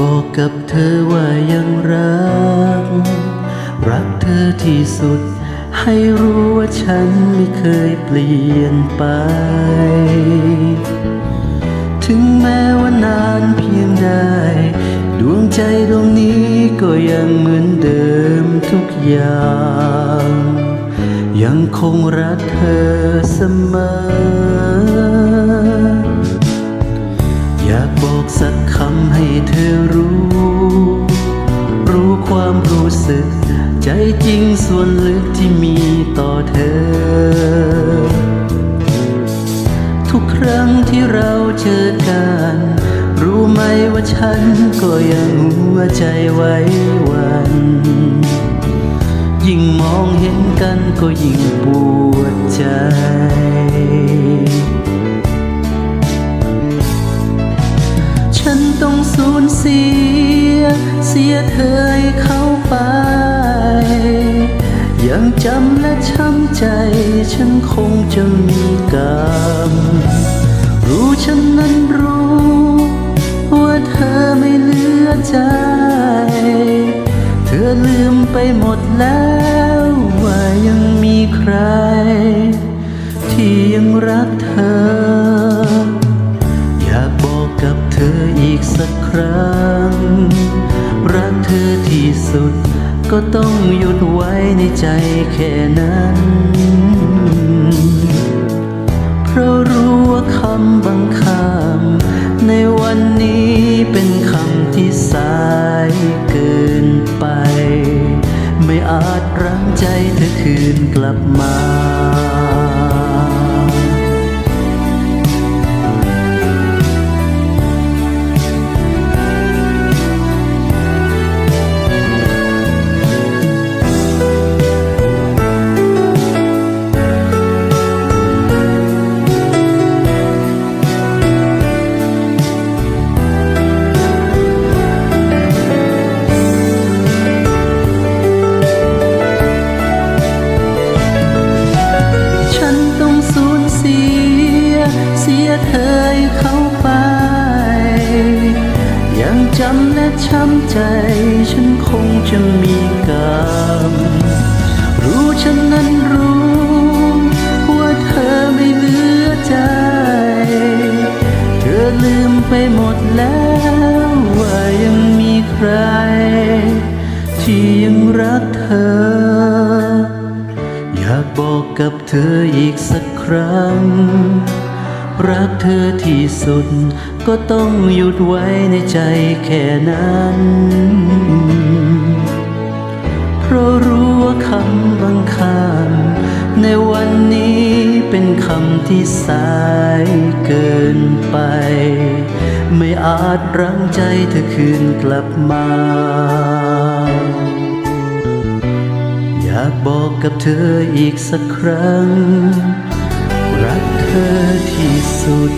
บอกกับเธอว่ายังรัก รักเธอที่สุด ให้รู้ว่าฉันไม่เคยเปลี่ยนไป ถึงแม้ว่านานเพียงใดดวงใจดวงนี้ก็ยังเหมือนเดิมทุกอย่าง ยังคงรักเธอเสมอ อยาก เธอรู้ รู้ความรู้สึก ใจจริงส่วนลึกที่มีต่อเธอ ทุกครั้งที่เราเจอกัน รู้ไหมว่าฉันก็ยังหัวใจไว้วัน ยิ่งมองเห็นกันก็ยิ่งปวดใจ เสีย เสียเธอให้เขาไป ยังจำและช้ำใจ ฉันคงจะมีกรรม รู้ฉันนั้นรู้ ว่าเธอไม่เหลือใจ เธอลืมไปหมดแล้วว่ายังมีใคร ที่ยังรักเธอ รั้ง รักเธอที่สุด ก็ต้องหยุดไว้ในใจแค่นั้น เพราะรู้ว่าคำบางคำในวันนี้เป็นคำที่สายเกินไป ไม่อาจรั้งใจเธอคืนกลับมา จำและช้ำใจ ฉันคงจะมีกรรม รู้ฉันนั้นรู้ ว่าเธอไม่เหลือใจ เธอลืมไปหมดแล้วว่ายังมีใคร ที่ยังรักเธอ อยากบอกกับเธออีกสักครั้ง รักเธอที่สุด ก็ต้องหยุดไว้ในใจแค่นั้น เพราะรู้ว่าคำบางคำในวันนี้เป็นคำที่สายเกินไป ไม่อาจรั้งใจเธอคืนกลับมา อยากบอกกับเธออีกสักครั้ง รักเธอที่สุด